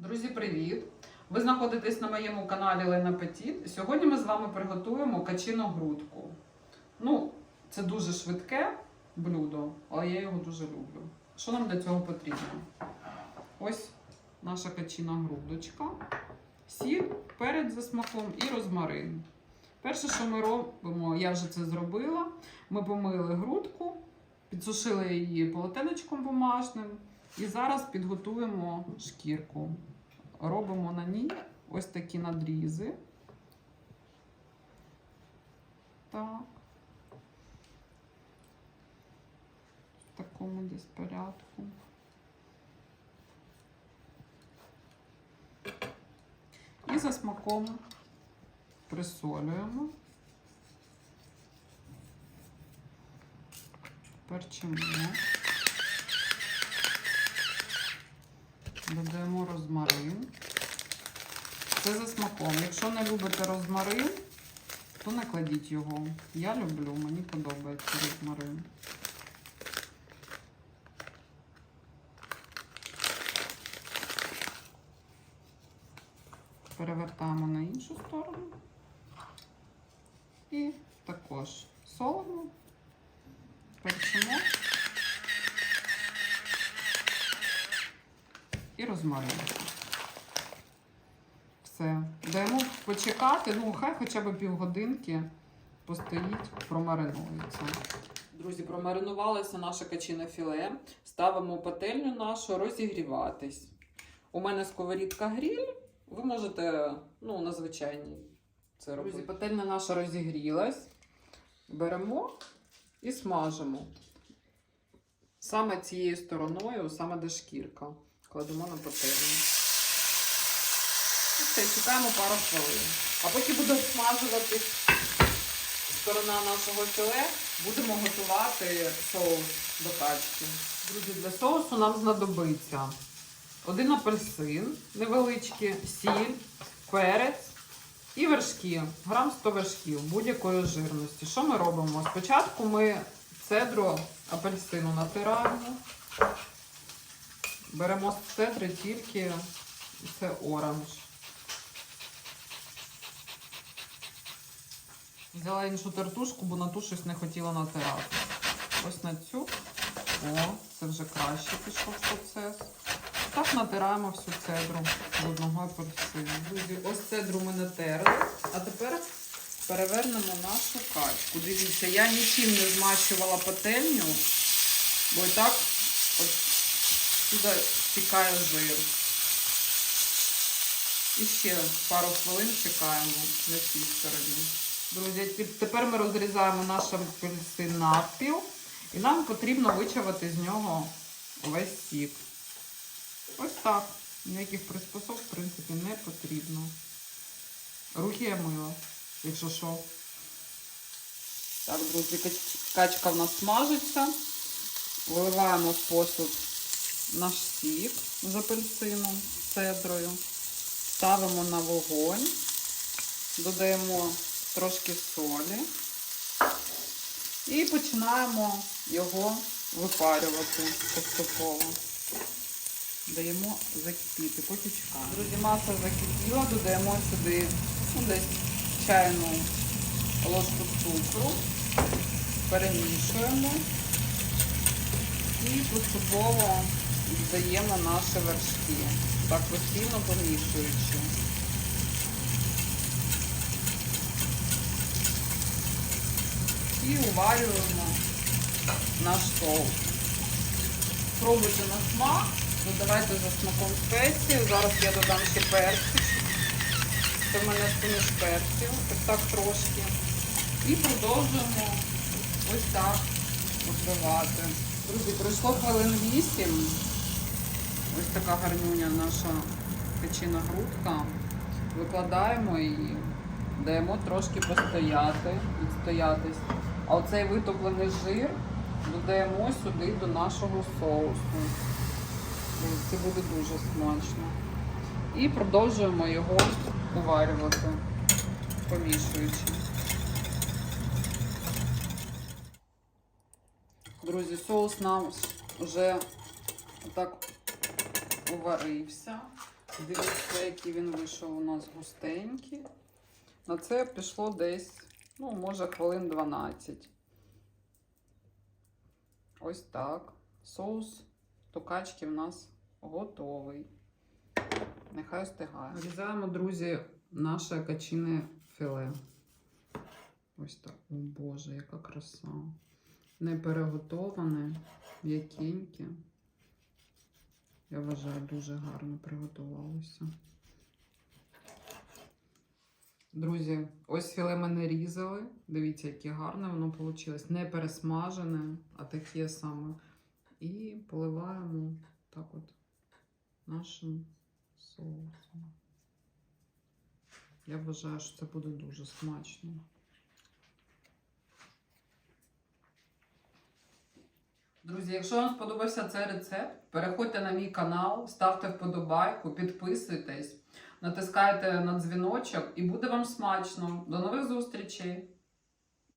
Друзі, привіт! Ви знаходитесь на моєму каналі Лена Петіт. Сьогодні ми з вами приготуємо качину грудку. Ну, це дуже швидке блюдо, але я його дуже люблю. Що нам для цього потрібно? Ось наша качина грудочка, сіль, перець за смаком і розмарин. Перше, що ми робимо, я вже це зробила. Ми помили грудку, підсушили її полотенечком бумажним. І зараз підготуємо шкірку. Робимо на ній ось такі надрізи. Так. В такому десь порядку. І за смаком присолюємо. Перчимо. Додаємо розмарин. Це за смаком. Якщо не любите розмарин, то не кладіть його. Я люблю, мені подобається розмарин. Перевертаємо на іншу сторону. І також солимо, перчимо. І розмарин. Все. Даємо почекати, ну хай хоча б півгодинки постоїть, промаринується. Друзі, промаринувалося наше качине філе. Ставимо пательню нашу розігріватись. У мене сковорідка гріль. Ви можете, ну, на звичайній це робити. Друзі, пательня наша розігрілась. Беремо і смажимо. Саме цією стороною, саме де шкірка. Кладемо на пательню. І все, чекаємо пару хвилин. А поки буде смажуватись сторона нашого філе, будемо готувати соус до качки. Друзі, для соусу нам знадобиться один апельсин невеличкий, сіль, перець і вершки. Грам 100 вершків будь-якої жирності. Що ми робимо? Спочатку ми цедру апельсину натираємо. Беремо з цедри тільки це оранж. Взяла іншу тертушку, бо на ту щось не хотіла натирати. Ось на цю. О, це вже краще пішов процес. Так натираємо всю цедру до одного апельсину. Ось цедру ми натерли, а тепер перевернемо нашу качку. Дивіться, я нічим не змащувала пательню, бо і так сюди стікає жир. І ще пару хвилин чекаємо на цій стороні. Друзі, тепер ми розрізаємо наш апельсин навпіл. І нам потрібно вичавити з нього весь сік. Ось так. Ніяких приспособ, в принципі, не потрібно. Руки мила, якщо що. Так, друзі, качка в нас смажиться. Виливаємо в посуд наш сік з апельсином, з цедрою. Ставимо на вогонь, додаємо трошки солі і починаємо його випарювати поступово. Даємо закипіти, поки чекаємо. Друзі, маса закипіла, додаємо сюди ну, десь чайну ложку цукру, перемішуємо і поступово додаємо наші вершки, так постійно помішуючи. І уварюємо наш соус. Пробуйте на смак, додавайте за смаком спеції. Зараз я додам ще перцю. Це в мене суміш перців, ось так трошки. І продовжуємо ось так готувати. Друзі, пройшло хвилин 8. Ось така гарнюня наша печена грудка. Викладаємо її, даємо трошки постояти, відстоятись. А оцей витоплений жир додаємо сюди до нашого соусу. Це буде дуже смачно. І продовжуємо його уварювати, помішуючи. Друзі, соус нам вже так уварився. Дивіться, який він вийшов у нас густенький. На це пішло десь, ну, може, хвилин 12. Ось так. Соус токачки в нас готовий. Нехай остигає. Нарізаємо, друзі, наше качине філе. Ось так. О Боже, яка краса. Не переготоване, м'якеньке. Я вважаю, дуже гарно приготувалося. Друзі, ось філе ми не різали. Дивіться, яке гарне воно вийшло. Не пересмажене, а таке саме. І поливаємо так от нашим соусом. Я вважаю, що це буде дуже смачно. Друзі, якщо вам сподобався цей рецепт, переходьте на мій канал, ставте вподобайку, підписуйтесь, натискайте на дзвіночок і буде вам смачно. До нових зустрічей!